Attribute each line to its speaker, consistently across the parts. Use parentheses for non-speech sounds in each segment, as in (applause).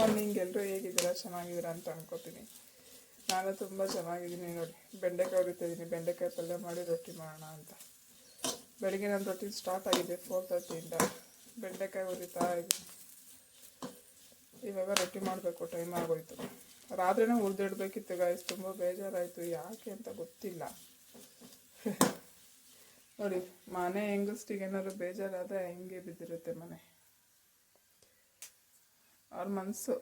Speaker 1: Morning ಎಲ್ಲರೂ ಹೇಗಿದ್ದೀರಾ? ಚೆನ್ನಾಗಿದ್ದೀರಾ ಅಂತ ಅನ್ಕೋತೀನಿ. ನಾನು ತುಂಬ ಚೆನ್ನಾಗಿದ್ದೀನಿ ನೋಡಿ. ಬೆಂಡೆಕಾಯಿ ಹುರಿತಿದ್ದೀನಿ ಬೆಂಡೆಕಾಯಿ ಪಲ್ಯ ಮಾಡಿ ರೊಟ್ಟಿ ಮಾಡೋಣ ಅಂತ. ಬೆಳಿಗ್ಗೆ ನನ್ನ ರೊಟ್ಟಿ ಸ್ಟಾರ್ಟ್ ಆಗಿದೆ ಫೋರ್ ತರ್ಟಿಯಿಂದ ಬೆಂಡೆಕಾಯಿ ಹುರಿತಾ ಇದ್ದೀನಿ ಇವಾಗ ರೊಟ್ಟಿ ಮಾಡಬೇಕು. ಟೈಮ್ ಆಗೋಯ್ತು. ರಾತ್ರಿನ ಉಳಿದಿಡ್ಬೇಕಿತ್ತು ಗಾಯ್ಸ್ ತುಂಬ ಬೇಜಾರಾಯಿತು. ಯಾಕೆ ಅಂತ ಗೊತ್ತಿಲ್ಲ. (laughs) ನೋಡಿ, ಮನೆ ಹೆಂಗಸ್ಟಿಗೆ ಏನಾದ್ರು ಬೇಜಾರಾದರೆ ಹೆಂಗೆ ಬಿದ್ದಿರುತ್ತೆ ಮನೆ. ಅವ್ರ ಮನಸ್ಸು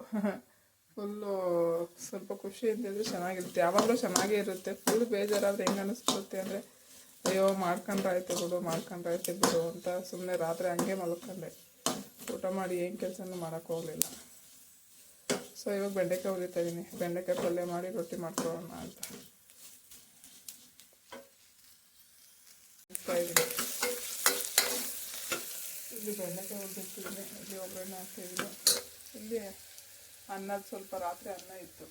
Speaker 1: ಫುಲ್ಲು (laughs) ಸ್ವಲ್ಪ ಖುಷಿ ಇದ್ದಿದ್ರೆ ಚೆನ್ನಾಗಿರುತ್ತೆ. ಯಾವಾಗಲೂ ಚೆನ್ನಾಗೇ ಇರುತ್ತೆ. ಫುಲ್ ಬೇಜಾರಾದರೆ ಹೆಂಗೆ ಅನ್ನಿಸ್ಬಿಡುತ್ತೆ ಅಂದರೆ, ಅಯ್ಯೋ, ಮಾಡ್ಕೊಂಡ್ರಾಯ್ತು ಬಿಡು ಮಾಡ್ಕೊಂಡ್ರಾಯ್ತು ಬಿಡು ಅಂತ ಸುಮ್ಮನೆ ರಾತ್ರಿ ಹಂಗೆ ಮಲ್ಕೊಂಡೆ. ಊಟ ಮಾಡಿ ಏನು ಕೆಲಸನೂ ಮಾಡೋಕ್ಕೆ ಹೋಗಲಿಲ್ಲ. ಸೊ ಇವಾಗ ಬೆಂಡೆಕಾಯಿ ಹುರಿತಾ ಇದ್ದೀನಿ ಬೆಂಡೆಕಾಯಿ ಪಲ್ಯ ಮಾಡಿ ರೊಟ್ಟಿ ಮಾಡ್ಕೊಳ್ಳೋಣ ಅಂತ. ಇಲ್ಲಿ ಬೆಂಡೆಕಾಯಿ ಹುರಿದಿಟ್ಟಿದ್ದೀನಿ ಇಲ್ಲಿ ಒಗ್ಗರಣೆ ಹಾಕ್ತಾಯಿದ್ದೀನಿ ಇಲ್ಲಿ ಅನ್ನದ ಸ್ವಲ್ಪ ರಾತ್ರಿ ಅನ್ನ ಇತ್ತು.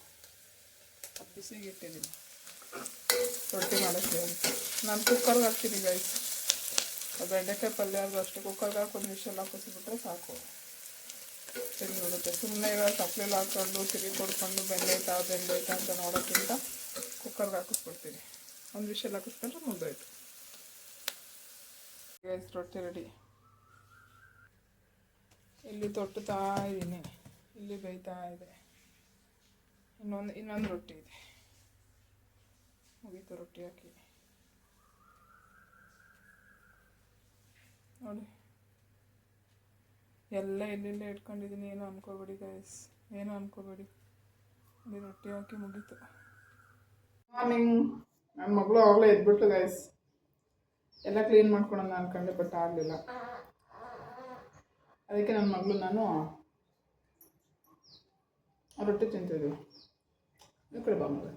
Speaker 1: ಬಿಸಿಗೆ ಇಟ್ಟಿದ್ದೀನಿ ರೊಟ್ಟಿ ಮಾಡೋಕ್ಕೆ ನಾನು ಕುಕ್ಕರ್ಗೆ ಹಾಕ್ತೀನಿ ಗೈಸ್ ಬೆಂಡೆಕಾಯಿ ಪಲ್ಯ ಅದು ಅಷ್ಟೇ. ಕುಕ್ಕರ್ಗೆ ಹಾಕೊಂಡು ವಿಷಲ್ ಹಾಕಿಸ್ಬಿಟ್ರೆ ಸಾಕು. ತಿಂದ್ಬಿಡುತ್ತೆ ಸುಮ್ಮನೆ ಇವಾಗ ತಪ್ಪಲೆಲ್ಲ ಹಾಕ್ಕೊಂಡು ತಿರುಗಿ ಕೊಡ್ಕೊಂಡು ಬೆಂಡೆ ಬೆಂದೈತಾ ಅಂತ ನೋಡೋಕ್ಕಿಂತ ಕುಕ್ಕರ್ಗೆ ಹಾಕಿಸ್ಬಿಡ್ತೀನಿ. ಒಂದು ವಿಷಲ್ ಹಾಕಿಸ್ಕೊಂಡ್ರೆ ಮುಗ್ದೋಯ್ತು. ಗೈಸ್ ರೊಟ್ಟಿ ರೆಡಿ ಇಲ್ಲಿ ತೊಟ್ಟುತ್ತಾ ಇದ್ದೀನಿ. ಇಲ್ಲಿ ಬೇಯ್ತಾ ಇದೆ. ಇನ್ನೊಂದು ಇನ್ನೊಂದು ರೊಟ್ಟಿ ಇದೆ. ಮುಗೀತು ರೊಟ್ಟಿ ಹಾಕಿ. ನೋಡಿ. ಎಲ್ಲ ಎಲ್ಲೆಲ್ಲ ಇಟ್ಕೊಂಡಿದ್ದೀನಿ, ಏನು ಅನ್ಕೋಬೇಡಿ ಗೈಸ್ ಏನು ಅನ್ಕೋಬೇಡಿ. ಇಲ್ಲಿ ರೊಟ್ಟಿ ಹಾಕಿ ಮುಗೀತು. ಮಾರ್ನಿಂಗ್ ನನ್ನ ಮಗಳು ಆಗಲೇ ಎದ್ಬಿಟ್ಟು ಗೈಸ್ ಎಲ್ಲ ಕ್ಲೀನ್ ಮಾಡ್ಕೊಳೋಣ ಅನ್ಕೊಂಡೆ ಬಟ್ ಆಗಲಿಲ್ಲ. ಅದಕ್ಕೆ ನನ್ನ ಮಗಳು ನಾನು ರೊಟ್ಟಿ ತಿಂತಿದ್ವಿ. ಈ ಕಡೆ ಬಾ ಮಗ.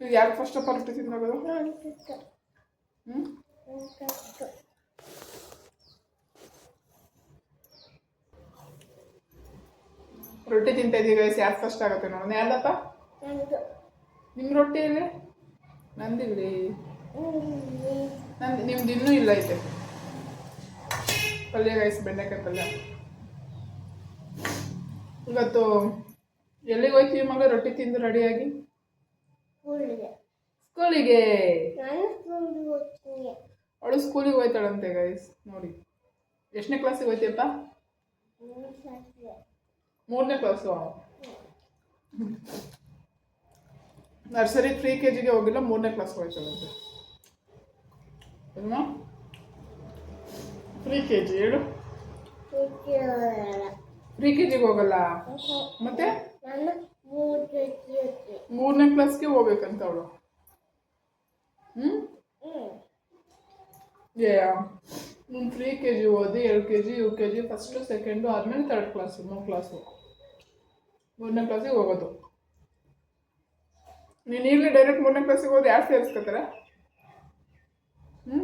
Speaker 1: ಈಗ ಯಾರು ಫಸ್ಟ್ ಆಲ್ ರೊಟ್ಟಿ ತಿನ್ನೋದು ಹ್ಞೂ ರೊಟ್ಟಿ ತಿಂತಿದೀವಿ ಗೈಸ್ ಯಾರು ಫಸ್ಟ್ ಆಗುತ್ತೆ ನೋಡೋಣ. ಯಾರ್ದಪ್ಪ? ನಿಮ್ಮ ರೊಟ್ಟಿಯಲ್ಲಿ ನಂದಿಲ್ಲಿ ನಂದು ನಿಮ್ದು ಇನ್ನೂ ಇಲ್ಲ ಐತೆ. ಪಲ್ಯ ಗೈಸ್ ಬೆಂಡೆಕಾಯಿ ಪಲ್ಯ. ಇವತ್ತು ಎಲ್ಲಿಗೆ ಹೋಯ್ತೀವಿ ಮಗ? ರೊಟ್ಟಿ ತಿಂದು ರೆಡಿಯಾಗಿ? ಸ್ಕೂಲಿಗೆ. ಅವಳು ಸ್ಕೂಲಿಗೆ ಹೋಯ್ತಾಳಂತೆ ಗೈಸ್ ನೋಡಿ. ಎಷ್ಟನೇ ಕ್ಲಾಸಿಗೆ ಹೋಯ್ತೀಯಪ್ಪ? ಮೂರನೇ ಕ್ಲಾಸು ನರ್ಸರಿ ಫ್ರೀ ಕೆ ಜಿಗೆ ಹೋಗಿಲ್ಲ ಮೂರನೇ ಕ್ಲಾಸ್ಗೆ ಹೋಯ್ತಾಳಂತೆ. ಏನು ಫ್ರೀ ಕೆ ಜಿ ಹೇಳು. ಫ್ರೀ ಕೆ ಜಿಗೆ ಹೋಗಲ್ಲ ಮತ್ತೆ ಮೂರನೇ ಕ್ಲಾಸ್ಗೆ ಹೋಗ್ಬೇಕಂತ ಅವಳು. ಹ್ಞೂ ಏ ಕೆ ಜಿ ಓದಿ ಎರಡು K G U K G first second ಆದಮೇಲೆ ತರ್ಡ್ ಕ್ಲಾಸು ಮೂರು ಕ್ಲಾಸು ಮೂರನೇ ಕ್ಲಾಸಿಗೆ ಹೋಗೋದು. ನೀನು ಈಗಲೇ ಡೈರೆಕ್ಟ್ ಮೂರನೇ ಕ್ಲಾಸಿಗೆ ಹೋದ್ರೆ ಯಾರು ಸೇರಿಸ್ಕೊತಾರೆ ಹ್ಞೂ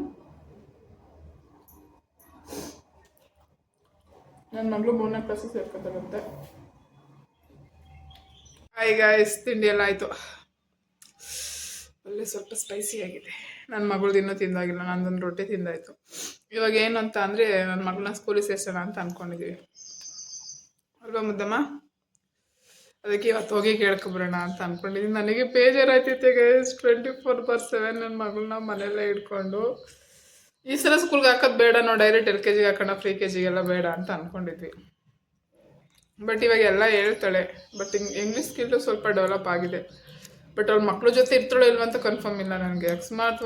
Speaker 1: ನನ್ನ ಮಗಳು ಮೂರನೇ ಕ್ಲಾಸಿಗೆ ಸೇರ್ಕೊತಾರಂತೆ ಈಗ ತಿಂಡಿ ಎಲ್ಲ ಆಯಿತು. ಅಲ್ಲೇ ಸ್ವಲ್ಪ ಸ್ಪೈಸಿ ಆಗಿದೆ. ನನ್ನ ಮಗಳದ್ದು ಇನ್ನೂ ತಿಂದಾಗಿಲ್ಲ, ನಂದೊಂದು ರೊಟ್ಟಿ ತಿಂದಾಯಿತು. ಇವಾಗ ಏನು ಅಂತ ಅಂದರೆ ನನ್ನ ಮಗಳನ್ನ ಸ್ಕೂಲಿಗೆ ಸೇರ್ಸೋಣ ಅಂತ ಅಂದ್ಕೊಂಡಿದ್ದೀವಿ ಅಲ್ವಾ ಮುದ್ದಮ್ಮ? ಅದಕ್ಕೆ ಇವತ್ತು ಹೋಗಿ ಕೇಳ್ಕೊಬರೋಣ ಅಂತ ಅಂದ್ಕೊಂಡಿದ್ದೀನಿ ನನಗೆ ಬೇಜಾರಾಯ್ತೈತೆ guys twenty four by seven ನನ್ನ ಮಗಳನ್ನ ಮನೆಯಲ್ಲೇ ಇಟ್ಕೊಂಡು. ಈ ಸಲ ಸ್ಕೂಲ್ಗೆ ಹಾಕೋದು ಬೇಡ ನಾವು ಡೈರೆಕ್ಟ್ ಎಲ್ ಕೆ ಜಿಗೆ ಹಾಕೋಣ ಫ್ರೀ ಕೆ ಜಿಗೆಲ್ಲ ಬೇಡ ಅಂತ ಅಂದ್ಕೊಂಡಿದ್ವಿ ಬಟ್ ಇವಾಗ ಎಲ್ಲ ಹೇಳ್ತಾಳೆ ಬಟ್ ಇಂಗ್ಲೀಷ್ ಸ್ಕಿಲ್ಲು ಸ್ವಲ್ಪ ಡೆವಲಪ್ ಆಗಿದೆ. ಬಟ್ ಅವ್ಳ ಮಕ್ಕಳ ಜೊತೆ ಇರ್ತಾಳೋ ಇಲ್ವ ಅಂತ ಕನ್ಫರ್ಮ್ ಇಲ್ಲ ನನಗೆ. ಅಕಸ್ಮಾತ್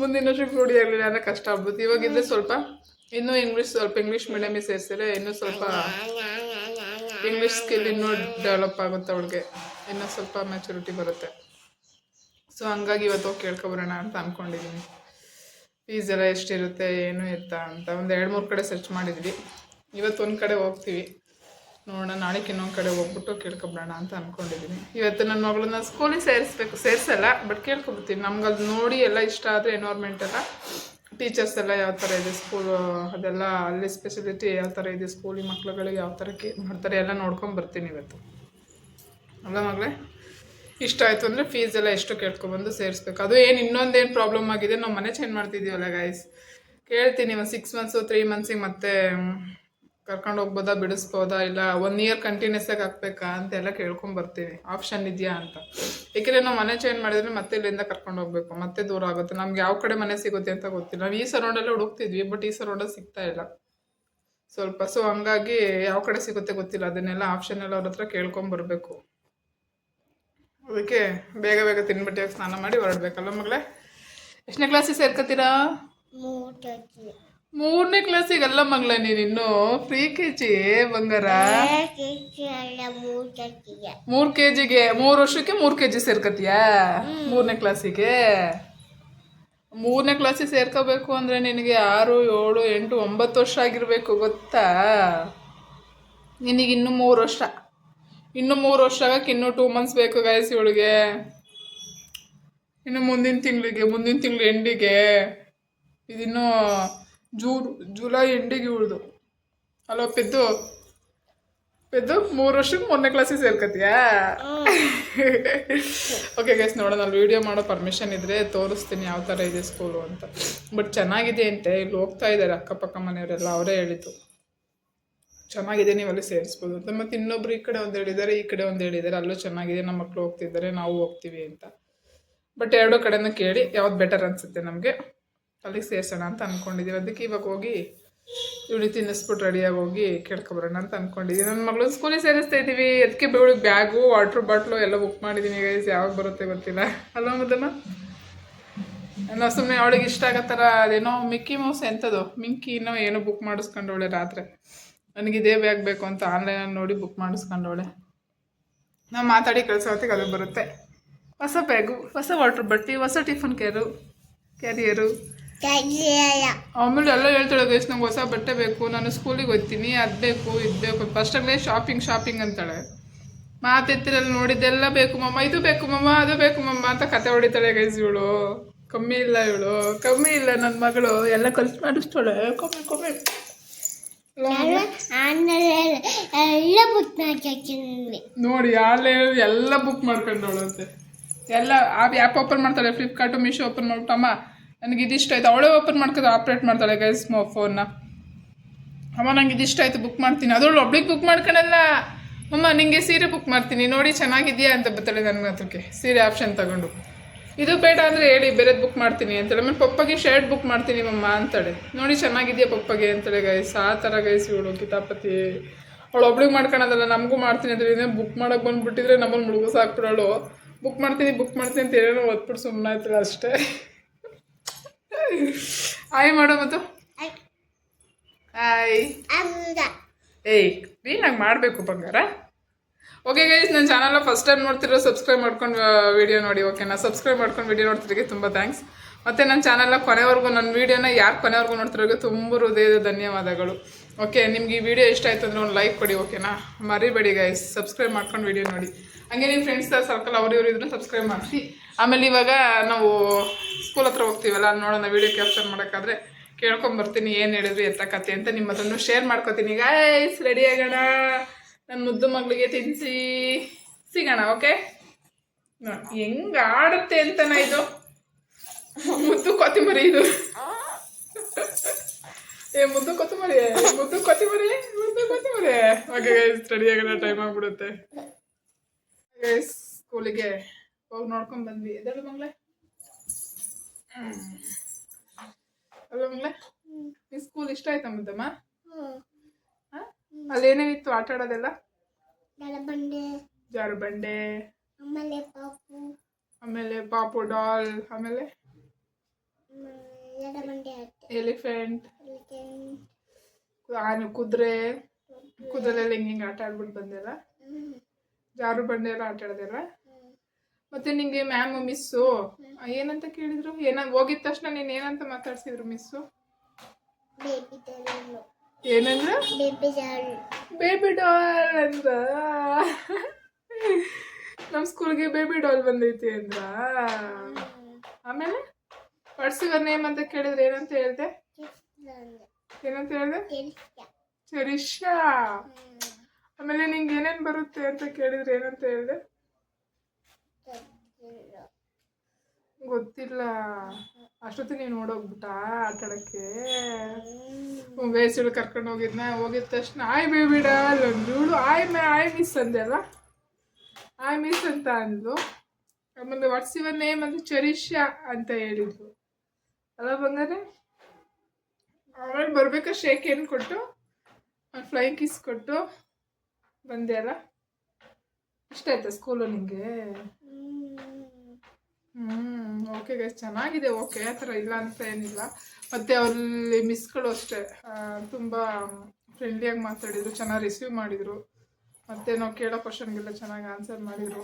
Speaker 1: ಮುಂದಿನ ವರ್ಷ ರೂಢಿ ಆಗಲಿಲ್ಲ ಅಂದರೆ ಕಷ್ಟ ಆಗ್ಬೋದು. ಇವಾಗಿದ್ದರೆ ಸ್ವಲ್ಪ, ಇನ್ನೂ ಇಂಗ್ಲೀಷ್ ಸ್ವಲ್ಪ ಇಂಗ್ಲೀಷ್ ಮೀಡಿಯಮಿಗೆ ಸೇರಿಸಿದ್ರೆ ಇನ್ನೂ ಸ್ವಲ್ಪ ಇಂಗ್ಲೀಷ್ ಸ್ಕಿಲ್ ಇನ್ನೂ ಡೆವಲಪ್ ಆಗುತ್ತೆ ಅವಳಿಗೆ. ಇನ್ನೂ ಸ್ವಲ್ಪ ಮೆಚುರಿಟಿ ಬರುತ್ತೆ. ಸೊ ಹಂಗಾಗಿ ಇವತ್ತು ಹೋಗಿ ಕೇಳ್ಕೊಬರೋಣ ಅಂತ ಅಂದ್ಕೊಂಡಿದ್ದೀನಿ ಫೀಸ್ ಎಲ್ಲ ಎಷ್ಟಿರುತ್ತೆ, ಏನು ಎತ್ತ ಅಂತ ಒಂದು ಎರಡು ಮೂರು ಕಡೆ ಸರ್ಚ್ ಮಾಡಿದ್ವಿ. ಇವತ್ತು ಒಂದು ಕಡೆ ಹೋಗ್ತೀವಿ. ನೋಡೋಣ, ನಾಳೆಗೆ ಇನ್ನೊಂದು ಕಡೆ ಹೋಗ್ಬಿಟ್ಟು ಕೇಳ್ಕೊಬಿಡೋಣ ಅಂತ ಅಂದ್ಕೊಂಡಿದ್ದೀನಿ ಇವತ್ತು ನನ್ನ ಮಗಳನ್ನ ಸ್ಕೂಲಿಗೆ ಸೇರಿಸ್ಬೇಕು, ಸೇರಿಸಲ್ಲ ಬಟ್ ಕೇಳ್ಕೊಬಿಡ್ತೀನಿ. ನಮ್ಗೆ ಅದು ನೋಡಿ ಎಲ್ಲ ಇಷ್ಟ ಆದರೆ ಎನ್ವೈರ್ಮೆಂಟ್ ಎಲ್ಲ ಟೀಚರ್ಸ್ ಎಲ್ಲ ಯಾವ ಥರ ಇದೆ ಸ್ಕೂಲು ಅದೆಲ್ಲ ಅಲ್ಲಿ ಸ್ಪೆಷಲಿಟಿ ಯಾವ ಥರ ಇದೆ ಸ್ಕೂಲಿಗೆ ಮಕ್ಳುಗಳಿಗೆ ಯಾವ ಥರ ಕೇರ್ ಮಾಡ್ತಾರೆ ಎಲ್ಲ ನೋಡ್ಕೊಂಡು ಬರ್ತೀನಿ ಇವತ್ತು. ಅಲ್ಲ ಮಗಳೇ? ಇಷ್ಟ ಆಯ್ತು ಅಂದರೆ ಫೀಸ್ ಎಲ್ಲ ಎಷ್ಟು ಕೇಳ್ಕೊಬಂದು ಸೇರಿಸ್ಬೇಕು. ಅದು ಏನು ಇನ್ನೊಂದೇನು ಪ್ರಾಬ್ಲಮ್ ಆಗಿದೆ, ನಾವು ಮನೆ ಚೇಂಜ್ ಮಾಡ್ತಿದ್ದೀವಲ್ಲ ಗೈಸ್ ಕೇಳ್ತೀನಿ ಒಂದು ಸಿಕ್ಸ್ ಮಂತ್ಸು ತ್ರೀ ಮಂತ್ಸಿಗೆ ಮತ್ತೆ ಕರ್ಕೊಂಡು ಹೋಗ್ಬೋದಾ, ಬಿಡಿಸ್ಬೋದಾ, ಇಲ್ಲ ಒನ್ ಇಯರ್ ಕಂಟಿನ್ಯೂಸ್ ಆಗಿ ಹಾಕ್ಬೇಕಾ ಅಂತೆಲ್ಲ ಕೇಳ್ಕೊಂಡ್ ಬರ್ತೀನಿ. ಆಪ್ಷನ್ ಇದೆಯಾ ಅಂತ. ಏಕೆಂದ್ರೆ ನಾವು ಮನೆ ಚೇಂಜ್ ಮಾಡಿದ್ರೆ ಮತ್ತೆ ಇಲ್ಲಿಂದ ಕರ್ಕೊಂಡು ಹೋಗ್ಬೇಕು. ಮತ್ತೆ ದೂರ ಆಗುತ್ತೆ. ನಮ್ಗೆ ಯಾವ ಕಡೆ ಮನೆ ಸಿಗುತ್ತೆ ಅಂತ ಗೊತ್ತಿಲ್ಲ. ನಾವು ಈ ಸರೌಂಡಲ್ಲೇ ಹುಡುಕ್ತಿದ್ವಿ ಬಟ್ ಈ ಸರೌಂಡಲ್ಲಿ ಸಿಗ್ತಾ ಇಲ್ಲ. ಸ್ವಲ್ಪ ಸೊ ಹಂಗಾಗಿ ಯಾವ ಕಡೆ ಸಿಗುತ್ತೆ ಗೊತ್ತಿಲ್ಲ. ಅದನ್ನೆಲ್ಲ ಆಪ್ಷನ್ ಎಲ್ಲ ಅವ್ರ ಹತ್ರ ಕೇಳ್ಕೊಂಬರ್ಬೇಕು ಅದಕ್ಕೆ ಬೇಗ ಬೇಗ ತಿನ್ಬಿಟ್ಟು ಸ್ನಾನ ಮಾಡಿ ಹೊರಡ್ಬೇಕಲ್ಲ ಮಗಳೇ? ಎಷ್ಟನೇ ಕ್ಲಾಸಿಗೆ ಸೇರ್ಕೋತೀರಾ ಮೂರನೇ ಕ್ಲಾಸಿಗೆ ಅಲ್ಲ ಮಗಳೇ ನೀನು ಇನ್ನು. ಫ್ರೀ ಕೆ ಜಿ ಬಂಗಾರ? ಮೂರು ಕೆ ಜಿಗೆ ಮೂರು ವರ್ಷಕ್ಕೆ ಮೂರು ಕೆ ಜಿ ಸೇರ್ಕತ್ತೀಯಾ? ಮೂರನೇ ಕ್ಲಾಸಿಗೆ ಮೂರನೇ ಕ್ಲಾಸಿಗೆ ಸೇರ್ಕೋಬೇಕು ಅಂದರೆ ನಿನಗೆ ಆರು, ಏಳು, ಎಂಟು, ಒಂಬತ್ತು ವರ್ಷ ಆಗಿರಬೇಕು, ಗೊತ್ತಾ? ನಿನಗೆ ಇನ್ನೂ ಮೂರು ವರ್ಷ. ಇನ್ನು ಮೂರು ವರ್ಷ ಆಗಕ್ಕೆ ಇನ್ನೂ ಟೂ ಮಂತ್ಸ್ ಬೇಕು ಗಾಯಸ್ ಇವಳಿಗೆ. ಇನ್ನು ಮುಂದಿನ ತಿಂಗಳಿಗೆ, ಮುಂದಿನ ತಿಂಗಳು ಎಂಡಿಗೆ. ಇದಿನ್ನು ಜೂನ್, ಜುಲೈ ಎಂಡಿಗೆ ಇವಳ್ದು. ಅಲೋ, ಪೆದ್ದು. ಪೆದ್ದು, ಮೂರು ವರ್ಷಕ್ಕೆ ಮೂರನೇ ಕ್ಲಾಸಿಗೆ ಸೇರ್ಕತ್ತೀಯ ಓಕೆ ಗೈಸ್ ನೋಡೋಣ. ಅಲ್ಲಿ ವಿಡಿಯೋ ಮಾಡೋ ಪರ್ಮಿಷನ್ ಇದ್ರೆ ತೋರಿಸ್ತೀನಿ ಯಾವ ಥರ ಇದೆ ಸ್ಕೂಲು ಅಂತ. ಬಟ್ ಚೆನ್ನಾಗಿದೆ ಅಂತೆ. ಇಲ್ಲಿ ಹೋಗ್ತಾ ಇದ್ದಾರೆ ಅಕ್ಕಪಕ್ಕ ಮನೆಯವರೆಲ್ಲ, ಅವರೇ ಹೇಳಿದ್ದು. ಚೆನ್ನಾಗಿದೆ ನೀವು ಅಲ್ಲಿ ಸೇರಿಸ್ಬೋದು ಅಂತ. ಮತ್ತು ಇನ್ನೊಬ್ರು ಈ ಕಡೆ ಒಂದು ಹೇಳಿದ್ದಾರೆ, ಈ ಕಡೆ ಒಂದು ಹೇಳಿದ್ದಾರೆ, ಅಲ್ಲೂ ಚೆನ್ನಾಗಿದೆ, ನಮ್ಮ ಮಕ್ಕಳು ಹೋಗ್ತಿದ್ದಾರೆ, ನಾವು ಹೋಗ್ತೀವಿ ಅಂತ. ಬಟ್ ಎರಡೂ ಕಡೆನೂ ಕೇಳಿ ಯಾವ್ದು ಬೆಟರ್ ಅನಿಸುತ್ತೆ ನಮಗೆ, ಅಲ್ಲಿಗೆ ಸೇರ್ಸೋಣ ಅಂತ ಅಂದ್ಕೊಂಡಿದ್ದೀವಿ ಅದಕ್ಕೆ ಇವಾಗ ಹೋಗಿ ಇವಳಿ ತಿನ್ನಿಸ್ಬಿಟ್ಟು ರೆಡಿಯಾಗಿ ಹೋಗಿ ಕೇಳ್ಕೊಬರೋಣ ಅಂತ ಅಂದ್ಕೊಂಡಿದ್ದೀವಿ ನನ್ನ ಮಗಳು ಸ್ಕೂಲಿಗೆ ಸೇರಿಸ್ತಾ ಇದ್ದೀವಿ. ಅದಕ್ಕೆ ಬೆಳಿಗ್ಗೆ ಬ್ಯಾಗು ವಾಟ್ರ್ ಬಾಟ್ಲು ಎಲ್ಲ ಬುಕ್ ಮಾಡಿದ್ದೀನಿ ಗೈಸ್ ಯಾವಾಗ ಬರುತ್ತೆ ಗೊತ್ತಿಲ್ಲ. ಅಲ್ವಾ ಮದಮ್ಮ ನಾವು ಸುಮ್ಮನೆ ಅವಳಿಗೆ ಇಷ್ಟ ಆಗೋ ಥರ ಅದೇನೋ ಮಿಕ್ಕಿ ಮೌಸ್ ಎಂಥದ್ದು ಮಿಂಕಿನೋ ಏನೋ ಬುಕ್ ಮಾಡಿಸ್ಕೊಂಡವಳೆ ರಾತ್ರಿ. ನನಗೆ ಇದೇ ಬ್ಯಾಗ್ ಬೇಕು ಅಂತ ಆನ್ಲೈನಲ್ಲಿ ನೋಡಿ ಬುಕ್ ಮಾಡಿಸ್ಕೊಂಡವಳೆ. ನಾವು ಮಾತಾಡಿ ಕಳಿಸೋ ಹೊತ್ತಿಗೆ ಅದು ಬರುತ್ತೆ. ಹೊಸ ಬ್ಯಾಗು ಹೊಸ ವಾಟ್ರ್ ಬಟ್ಟಿ ಹೊಸ ಟಿಫನ್ ಕೇರು ಕ್ಯಾರಿಯರು ಆಮೇಲೆ ಎಲ್ಲ ಹೇಳ್ತಾಳೆ ಗೈಸ್ ನಂಗೆ ಹೊಸ ಬಟ್ಟೆ ಬೇಕು. ನಾನು ಸ್ಕೂಲಿಗೆ ಹೋಗ್ತೀನಿ. ಅದು ಬೇಕು ಇದು ಬೇಕು. ಫಸ್ಟಾಗಲೇ ಶಾಪಿಂಗ್ ಶಾಪಿಂಗ್ ಅಂತಾಳೆ. ಮಾತೆತ್ತಿರಲ್ಲಿ ನೋಡಿದ್ದೆಲ್ಲ ಬೇಕು ಮಮ್ಮ ಇದು ಬೇಕು ಮಮ್ಮ ಅದು ಬೇಕು ಮಮ್ಮ ಅಂತ ಕತೆ ಹೊಡಿತಾಳೆ ಗೈಸ್ ಇವಳು. ಕಮ್ಮಿ ಇಲ್ಲ ಇವಳು. ಕಮ್ಮಿ ಇಲ್ಲ ನನ್ನ ಮಗಳು. ಎಲ್ಲ ಕಲ್ತು ಮಾಡಿಸ್ತಾಳೆ. ಕಮ್ಮಿ ಕಮ್ಮಿ.
Speaker 2: ಎಲ್ಲ ಬುಕ್
Speaker 1: ನೋಡಿ ಆಲೆ ಎಲ್ಲ ಬುಕ್ ಮಾಡ್ಕೊಂಡವಳಂತೆ ಎಲ್ಲ ಆ ಆ್ಯಪ್ ಓಪನ್ ಮಾಡ್ತಾಳೆ ಫ್ಲಿಪ್ಕಾರ್ಟು ಮೀಶೋ ಓಪನ್ ಮಾಡ್ಬಿಟ್ಟಮ್ಮ ನನಗೆ ಇದಿಷ್ಟ ಆಯ್ತು. ಅವಳೇ ಓಪನ್ ಮಾಡ್ಕೊಂಡು ಆಪ್ರೇಟ್ ಮಾಡ್ತಾಳೆ ಗೈಸ್ ಮೋ ಫೋನ್ನ ಅಮ್ಮ, ನಂಗೆ ಇದಿಷ್ಟ ಆಯ್ತು ಬುಕ್ ಮಾಡ್ತೀನಿ. ಅದರೊಳು ಒಬ್ಳಿಗೆ ಬುಕ್ ಮಾಡ್ಕೊಳಲ್ಲ. ಅಮ್ಮ, ನಿಂಗೆ ಸೀರೆ ಬುಕ್ ಮಾಡ್ತೀನಿ. ನೋಡಿ, ಚೆನ್ನಾಗಿದೆಯಾ ಅಂತ ಬರ್ತಾಳೆ ನನ್ನ ಹತ್ರಕ್ಕೆ ಸೀರೆ ಆಪ್ಷನ್ ತಗೊಂಡು. ಇದು ಬೇಡ ಅಂದರೆ ಹೇಳಿ ಬೇರೆದು ಬುಕ್ ಮಾಡ್ತೀನಿ ಅಂತೇಳಿ ಆಮೇಲೆ ಪಪ್ಪಗೆ ಶರ್ಟ್ ಬುಕ್ ಮಾಡ್ತೀನಿ ಮಮ್ಮ ಅಂತಾಳೆ. ನೋಡಿ ಚೆನ್ನಾಗಿದೆಯಾ ಪಪ್ಪಗೆ ಅಂತೇಳಿ ಗೈಸ್ ಆ ಥರ ಗೈಸ್ ಇವಳು ಕಿತಾಪತಿ. ಅವಳು ಒಬ್ಳಿಗೆ ಮಾಡ್ಕೊಳೋದಲ್ಲ ನಮಗೂ ಮಾಡ್ತೀನಿ ಅಂದ್ರೆ ಇನ್ನೇ ಬುಕ್ ಮಾಡೋಕೆ ಬಂದುಬಿಟ್ಟಿದ್ರೆ ನಮ್ಮನ್ನು ಮುಳುಗು ಸಾಕ್ಬಿಡೋಳು. ಬುಕ್ ಮಾಡ್ತೀನಿ ಬುಕ್ ಮಾಡ್ತೀನಿ ಅಂತ ಏನೋ ಓದ್ಬಿಟ್ಟು ಸುಮ್ಮನೆ ಆಯ್ತಲ್ಲ ಅಷ್ಟೇ. ಆಯ್ ಮಾಡೋ ಮತ್ತು ಆಯ್ ಏಯ್ ಕ್ಲೀನಾಗಿ ಮಾಡಬೇಕು ಬಂಗಾರ? ಓಕೆ ಗೈಸ್ ನನ್ನ ಚಾನಲ್ನ ಫಸ್ಟ್ ಟೈಮ್ ನೋಡ್ತಿರೋ ಸಬ್ಸ್ಕ್ರೈಬ್ ಮಾಡ್ಕೊಂಡು ವಿಡಿಯೋ ನೋಡಿ ಓಕೆನಾ ಸಬ್ಸ್ಕ್ರೈಬ್ ಮಾಡ್ಕೊಂಡು ವಿಡಿಯೋ ನೋಡ್ತಿರೋಕ್ಕೆ ತುಂಬ ಥ್ಯಾಂಕ್ಸ್ ಮತ್ತು ನನ್ನ ಚಾನಲ್ನ ಕೊನೆವರೆಗೂ ನನ್ನ ವೀಡಿಯೋನ ಯಾರು ಕೊನೆವರೆಗೂ ನೋಡ್ತಿರೋರಿಗೆ ತುಂಬ ಹೃದಯದ ಧನ್ಯವಾದಗಳು. ಓಕೆ ನಿಮ್ಗೆ ಈ ವಿಡಿಯೋ ಇಷ್ಟ ಆಯ್ತು ಅಂದರೆ ಒಂದು ಲೈಕ್ ಕೊಡಿ ಓಕೆನಾ ಮರಿಬೇಡಿ ಗೈಸ್ ಸಬ್ಸ್ಕ್ರೈಬ್ ಮಾಡ್ಕೊಂಡು ವಿಡಿಯೋ ನೋಡಿ. ಹಂಗೆ ನಿಮ್ಮ ಫ್ರೆಂಡ್ಸ್ ಸರ್ಕಲ್ ಅವ್ರು ಇವ್ರು ಇದ್ರೆ ಸಬ್ಸ್ಕ್ರೈಬ್ ಮಾಡಿಸಿ. ಆಮೇಲೆ ಇವಾಗ ನಾವು ಸ್ಕೂಲ್ ಹತ್ರ ಹೋಗ್ತೀವಲ್ಲ ನೋಡೋಣ ವಿಡಿಯೋ ಕ್ಯಾಪ್ಚರ್ ಮಾಡೋಕ್ಕಾದ್ರೆ. ಕೇಳ್ಕೊಂಬರ್ತೀನಿ ಏನು ಹೇಳಿದ್ರು ಎತ್ತ ಕತೆ ಅಂತ ನಿಮ್ಮ ಹತ್ರನೂ ಶೇರ್ ಮಾಡ್ಕೋತೀನಿ. ಗೈಸ್ ರೆಡಿ ಆಗೋಣ? ನನ್ನ ಮುದ್ದು ಮಗಳಿಗೆ ತಿನ್ನಿಸಿ ಸಿಗೋಣ ಓಕೆ ಹೆಂಗ ಆಡುತ್ತೆ ಅಂತನ ಇದು? ಮುದ್ದು ಕೊತ್ತಿಮರಿ ಇದು. ಏ ಮುದ್ದು ಕೊತ್ತಂಬರಿ ಮುದ್ದು ಕೊತ್ತಂಬರಿ ಮುದ್ದು ಕೊತ್ತಂಬರಿ. ಓಕೆ ಗೈಸ್ ರೆಡಿ ಆಗೋಣ ಟೈಮ್ ಆಗ್ಬಿಡುತ್ತೆ. ಸ್ಕೂಲಿಗೆ ಹೋಗಿ ನೋಡ್ಕೊಂಡ್ ಬಂದ್ವಿ. ಎದಳು ಮಂಗ್ಲೆ ಅಲ್ಲ ಮಂಗ್ಲೆ ಸ್ಕೂಲ್ ಇಷ್ಟ ಆಯ್ತಾ ಮುದ್ದಮ್ಮ? ಹ? ಅಲ್ಲಿ ಏನೇನಿತ್ತು ಆಟ ಆಡೋದೆಲ್ಲ?
Speaker 2: ಬಂಡೆ
Speaker 1: ಜಾರಬಂಡೆ.
Speaker 2: ಆಮೇಲೆ ಪಾಪು.
Speaker 1: ಆಮೇಲೆ ಪಾಪು ಡಾಲ್ ಆಮೇಲೆ? ಎಲಿಫೆಂಟ್. ಆನೆ ಕುದುರೆ. ಕುದುರೆಲ್ಲ ಹಿಂಗೆ ಹಿಂಗೆ ಆಟ ಆಡ್ಬಿಟ್ಟು ಬಂದೆಲ್ಲ? ಜಾರು ಬಂಡೆ ಎಲ್ಲ ಆಟ ಆಡೋದೆಲ್ಲ? ಮತ್ತೆ ನಿಂಗೆ ಮ್ಯಾಮ್ ಮಿಸ್ಸು? ಏನಂತ ಕೇಳಿದ್ರು? ಏನ ಹೋಗಿದ ತಕ್ಷಣ ನೀನು ಏನಂತ ಮಾತಾಡ್ಸಿದ್ರು ಮಿಸ್ಸು? ಏನಂದ್ರೆ?
Speaker 2: Baby doll.
Speaker 1: ಬೇಬಿ ಡಾಲ್ ಅಂದ್ರ? ನಮ್ಮ ಸ್ಕೂಲ್ಗೆ ಬೇಬಿ ಡಾಲ್ ಬಂದೈತಿ ಅಂದ್ರ? ಆಮೇಲೆ? ವಾಟ್ಸ್ ಯುವರ್ ನೇಮ್ ಅಂತ ಕೇಳಿದ್ರೆ ಏನಂತ ಹೇಳ್ದೆ? ಏನಂತ ಹೇಳ್ದೆ? ಚರಿಷಾ ಆಮೇಲೆ ನಿಂಗೆ ಏನೇನ್ ಬರುತ್ತೆ ಅಂತ ಕೇಳಿದ್ರೆ ಏನಂತ ಹೇಳ್ದೆ? ಗೊತ್ತಿಲ್ಲ. ಅಷ್ಟೊತ್ತಿಗೆ ನೀನು ಓಡೋಗ್ಬಿಟ್ಟ ಆಟ ಆಡೋಕ್ಕೆ ವೇಸಿಳು ಕರ್ಕೊಂಡು ಹೋಗಿದ್ನ. ಹೋಗಿದ ತಕ್ಷಣ ಆಯ್ ಬೇಬಿಡ ಅಲ್ಲೊಂದು ಆಯ್ ಮೇ ಆಯ್ ಮಿಸ್ ಅಂದೆ ಅಲ್ಲ ಆಯ್ ಮಿಸ್ ಅಂತ ಅಂದ್ಲು. ಆಮೇಲೆ ವಾಟ್ಸ್ ಇವನ್ ನೇಮ್ ಅಂದ್ರೆ ಚರಿಷ್ಯ ಅಂತ ಹೇಳಿದ್ಲು. ಅಲ್ಲ ಬಂಗಾರೆ, ಆಮೇಲೆ ಬರ್ಬೇಕ ಶೇಕ್ ಏನು ಕೊಟ್ಟು ಫ್ಲೈಂಗ್ ಕಿಸ್ ಕೊಟ್ಟು ಬಂದೆ ಅಲ್ಲ? ಇಷ್ಟ ಆಯ್ತಾ ಸ್ಕೂಲು ನಿಂಗೆ? ಹ್ಮ್ ಓಕೆ ಗೈಸ್ ಚೆನ್ನಾಗಿದೆ ಓಕೆ ಆ ಥರ ಇಲ್ಲ ಅಂತ ಏನಿಲ್ಲ. ಮತ್ತೆ ಅಲ್ಲಿ ಮಿಸ್ಗಳು ಅಷ್ಟೇ. ತುಂಬ ಫ್ರೆಂಡ್ಲಿಯಾಗಿ ಮಾತಾಡಿದ್ರು, ಚೆನ್ನಾಗಿ ರಿಸೀವ್ ಮಾಡಿದ್ರು. ಮತ್ತೆ ನಾವು ಕೇಳೋ ಕ್ವಶನ್ಗೆಲ್ಲ ಚೆನ್ನಾಗಿ ಆನ್ಸರ್ ಮಾಡಿದ್ರು.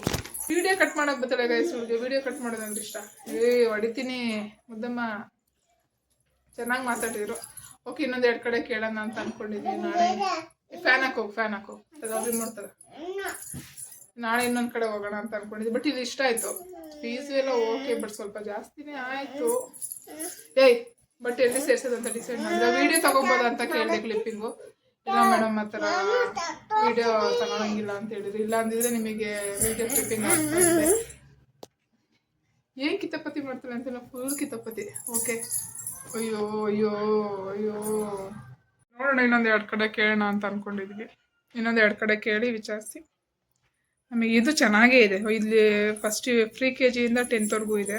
Speaker 1: ವಿಡಿಯೋ ಕಟ್ ಮಾಡಕ್ ಬರ್ತಾಳೆ ಗೈಸ್ ವಿಡಿಯೋ ಕಟ್ ಮಾಡೋದಂದ್ರೆ ಇಷ್ಟ. ಏ, ಹೊಡಿತೀನಿ. ಮುದ್ದಮ್ಮ, ಚೆನ್ನಾಗಿ ಮಾತಾಡಿದ್ರು. ಓಕೆ ಇನ್ನೊಂದು ಎರಡು ಕಡೆ ಕೇಳೋಣ ಅಂತ ಅನ್ಕೊಂಡಿದ್ದೀನಿ ನಾಳೆ. ಫ್ಯಾನ್ ಹಾಕೋ ಫ್ಯಾನ್ ಹಾಕೋ ಅದು ಮಾಡ್ತಾರೆ ನಾಳೆ ಇನ್ನೊಂದ್ ಕಡೆ ಹೋಗೋಣ ಅಂತ ಅನ್ಕೊಂಡಿದ್ದೆ ಬಟ್ ಇದು ಇಷ್ಟ ಆಯ್ತು. ಫೀಸ್ ಎಲ್ಲ ಓಕೆ ಬಟ್ ಸ್ವಲ್ಪ ಜಾಸ್ತಿನೇ ಆಯ್ತು. ಏಯ್ ಬಟ್ ಎಲ್ಲಿ ಸೇರ್ಸೋದಂತ ಡಿಸೈಡ್ ಮಾಡಿದ್ರೆ? ವಿಡಿಯೋ ತಗೋಬೋದ ಅಂತ ಕೇಳಿದೆ ಕ್ಲಿಪ್ಪಿಂಗು ಇಲ್ಲ ಮೇಡಮ್ ಆ ಥರ ವಿಡಿಯೋ ತಗೊಳಂಗಿಲ್ಲ ಅಂತ ಹೇಳಿದ್ರು. ಇಲ್ಲ ಅಂದಿದ್ರೆ ನಿಮಗೆ ವಿಡಿಯೋ ಕ್ಲಿಪ್ಪಿಂಗ್ ಆಗ್ತದೆ ಏನ್ ಕಿತಾಪತಿ ಮಾಡ್ತಾಳೆ ಅಂತ ಫುಲ್ ಕಿತಾಪತಿ. ಓಕೆ ಅಯ್ಯೋ ಅಯ್ಯೋ ಅಯ್ಯೋ. ನೋಡೋಣ ಇನ್ನೊಂದು ಎರಡು ಕಡೆ ಕೇಳೋಣ ಅಂತ ಅನ್ಕೊಂಡಿದ್ವಿ. ಇನ್ನೊಂದು ಎರಡು ಕಡೆ ಕೇಳಿ ವಿಚಾರಿಸಿ. ನಮಗೆ ಇದು ಚೆನ್ನಾಗೇ ಇದೆ. ಇಲ್ಲಿ ಫಸ್ಟ್ ಫ್ರೀ ಕೆ ಜಿಯಿಂದ ಟೆಂತ್ವರೆಗೂ ಇದೆ.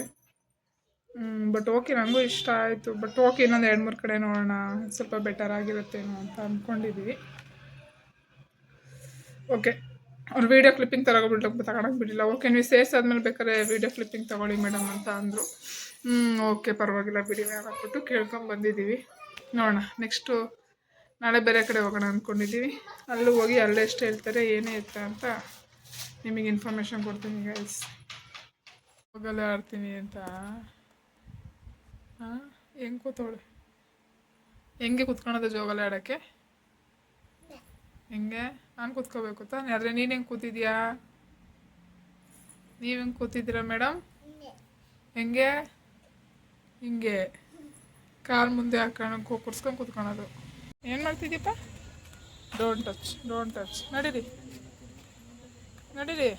Speaker 1: ಬಟ್ ಓಕೆ ನನಗೂ ಇಷ್ಟ ಆಯಿತು. ಬಟ್ ಓಕೆ ಇನ್ನೊಂದು ಎರಡು ಮೂರು ಕಡೆ ನೋಡೋಣ. ಸ್ವಲ್ಪ ಬೆಟರ್ ಆಗಿರುತ್ತೇನೋ ಅಂತ ಅಂದ್ಕೊಂಡಿದ್ದೀವಿ ಓಕೆ ಅವ್ರು ವೀಡಿಯೋ ಕ್ಲಿಪ್ಪಿಂಗ್ ತಗೋಬಿಟ್ಟು ತಗೊಳಕ್ಕೆ ಬಿಡಿಲ್ಲ ಓಕೆ ನೀವು ಸೇರ್ಸಾದ್ಮೇಲೆ ಬೇಕಾದ್ರೆ ವೀಡಿಯೋ ಕ್ಲಿಪ್ಪಿಂಗ್ ತಗೊಳ್ಳಿ ಮೇಡಮ್ ಅಂತ ಅಂದರು. ಹ್ಞೂ ಓಕೆ ಪರವಾಗಿಲ್ಲ ಬಿಡಿ ಹಾಕ್ಬಿಟ್ಟು ಕೇಳ್ಕೊಂಡು ಬಂದಿದ್ದೀವಿ ನೋಡೋಣ ನೆಕ್ಸ್ಟು ನಾಳೆ ಬೇರೆ ಕಡೆ ಹೋಗೋಣ ಅಂದ್ಕೊಂಡಿದ್ದೀವಿ ಅಲ್ಲೂ ಹೋಗಿ ಅಲ್ಲೇ ಎಷ್ಟು ಹೇಳ್ತಾರೆ, ಏನೇ ಇತ್ತ ಅಂತ. ನಿಮಗೆ ಇನ್ಫಾರ್ಮೇಷನ್ ಕೊಡ್ತೀನಿ ಗೈಸ್ ಹೋಗಲ್ಲ ಆಡ್ತೀನಿ ಅಂತ. ಹಾಂ ಹೆಂಗೆ ಕೂತವಳೆ? ಹೆಂಗೆ ಕುತ್ಕೊಳೋದು ಜೋಗಲ್ಲ ಆಡೋಕ್ಕೆ? ಹೆಂಗೆ? ನಾನು ಕೂತ್ಕೋಬೇಕು ತಾನೆ, ಆದರೆ ನೀನು ಹೆಂಗೆ ಕೂತಿದ್ಯಾ? ನೀವು ಹೆಂಗೆ ಕೂತಿದ್ದೀರಾ ಮೇಡಮ್ ಹೆಂಗೆ? ಹಿಂಗೆ. ಕಾಲು ಮುಂದೆ ಹಾಕೊಂಡು ಕುರ್ಸ್ಕೊಂಡು ಕೂತ್ಕೊಳೋದು. ಏನು ಮಾಡ್ತಿದ್ದೀಪ್ಪ ಡೋಂಟ್ ಟಚ್ ಡೋಂಟ್ ಟಚ್ ನಡೀರಿ. ನಡೀರಿ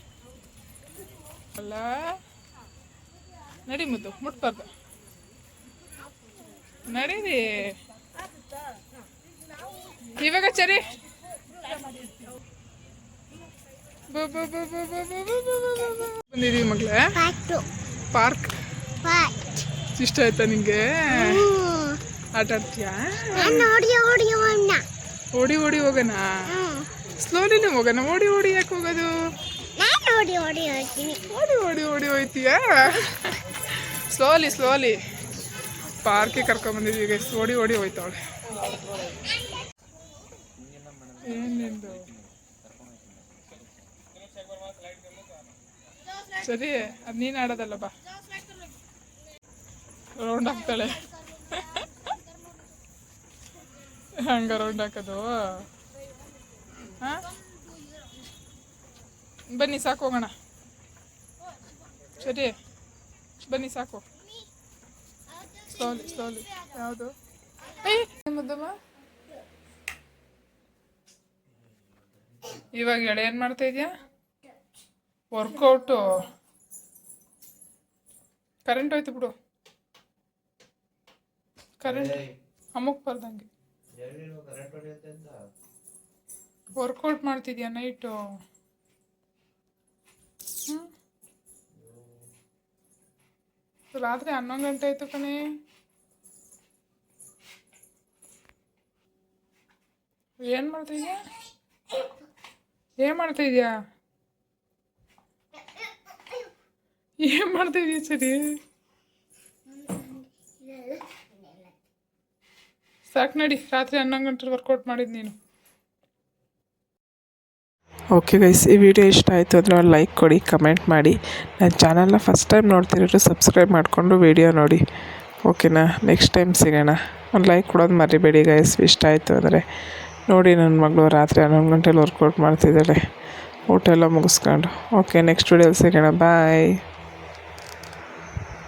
Speaker 1: ಅಲ್ಲ ನಡಿ ಮುದ್ದು ಮುಟ್ಬಾರ್ದು ನಡೀರಿ ಇವಾಗ ಚರಿ ಬಂದಿದೀವಿ ಮಗಳೇ ಪಾರ್ಕ್ ಇಷ್ಟ ಆಯ್ತಾ ನಿಂಗೆ ಆಟ
Speaker 2: ಅಣ್ಣ
Speaker 1: ಓಡಿ ಓಡಿ ಹೋಗೋಣ ಸ್ಲೋಲಿನೇ ಹೋಗೋಣ. ಓಡಿ ಓಡಿ ಯಾಕೆ ಹೋಗೋದು?
Speaker 2: ಓಡಿ ಓಡಿ ಹೋಗ್ತೀನಿ.
Speaker 1: ಓಡಿ ಓಡಿ ಓಡಿ ಹೋಯ್ತೀಯಾ? ಸ್ಲೋಲಿ ಸ್ಲೋಲಿ ಪಾರ್ಕಿಗೆ ಕರ್ಕೊಂಬಂದಿದ್ದೀವಿ ಈಗ ಓಡಿ ಓಡಿ ಹೋಯ್ತಾವಳೆ. ಏನಿಂದು? ಸರಿ ಅದು ನೀನು ಆಡೋದಲ್ಲ ಬಾ. ರೌಂಡ್ ಹಾಕ್ತಾಳೆ. ಹಂಗ ರೌಂಡ್ ಹಾಕೋದು? ಹಾಂ? ಬನ್ನಿ ಸಾಕು ಹೋಗೋಣ. ಸರಿ. ಬನ್ನಿ ಸಾಕು. ಸ್ಲೋಲಿ ಸ್ಲೋಲಿ ಯಾವುದು? ಮುದ್ದಮ್ಮ ಇವಾಗ ಎಳೆ ಏನು ಮಾಡ್ತಾ ಇದೆಯಾ? ವರ್ಕೌಟು ಕರೆಂಟ್ ಹೋಯ್ತು ಬಿಡು. ಕರೆಂಟ್ ಅಮ್ಮಕ್ಕೆ ಬರ್ದಂಗೆ. ವರ್ಕೌಟ್ ಮಾಡ್ತಿದ್ಯಾ ನೈಟು? ರಾತ್ರಿ ಹನ್ನೊಂದು ಗಂಟೆ ಆಯ್ತು ಕಣೆ. ಏನು ಮಾಡ್ತಾ ಇದೀಯಾ? ಏನು ಮಾಡ್ತಾ ಇದೀಯಾ? ಏನು ಮಾಡ್ತಾ ಇದೀಯ ಸರಿ? ಸಾಕು ನಡಿ, ರಾತ್ರಿ ಹನ್ನೊಂದು ಗಂಟೆ ವರ್ಕೌಟ್ ಮಾಡಿದ್ದು ನೀನು.
Speaker 3: ಓಕೆ ಗೈಸ್ ಈ ವಿಡಿಯೋ ಇಷ್ಟ ಆಯಿತು ಅಂದರೆ ಒಂದು ಲೈಕ್ ಕೊಡಿ ಕಮೆಂಟ್ ಮಾಡಿ. ನನ್ನ ಚಾನಲ್ನ ಫಸ್ಟ್ ಟೈಮ್ ನೋಡ್ತಿರೋರು ಸಬ್ಸ್ಕ್ರೈಬ್ ಮಾಡಿಕೊಂಡು ವಿಡಿಯೋ ನೋಡಿ. ಓಕೆನಾ ನೆಕ್ಸ್ಟ್ ಟೈಮ್ ಸಿಗೋಣ. ಒಂದು ಲೈಕ್ ಕೊಡೋದು ಮರಿಬೇಡಿ ಗೈಸ್ ಇಷ್ಟ ಆಯಿತು ಅಂದರೆ. ನೋಡಿ ನನ್ನ ಮಗಳು ರಾತ್ರಿ ಹನ್ನೊಂದು ಗಂಟೆಲಿ ವರ್ಕೌಟ್ ಮಾಡ್ತಿದ್ದಾಳೆ. ಊಟ ಎಲ್ಲ ಮುಗಿಸ್ಕೊಂಡು. ಓಕೆ ನೆಕ್ಸ್ಟ್ ವಿಡಿಯೋಲಿ ಸಿಗೋಣ. ಬಾಯ್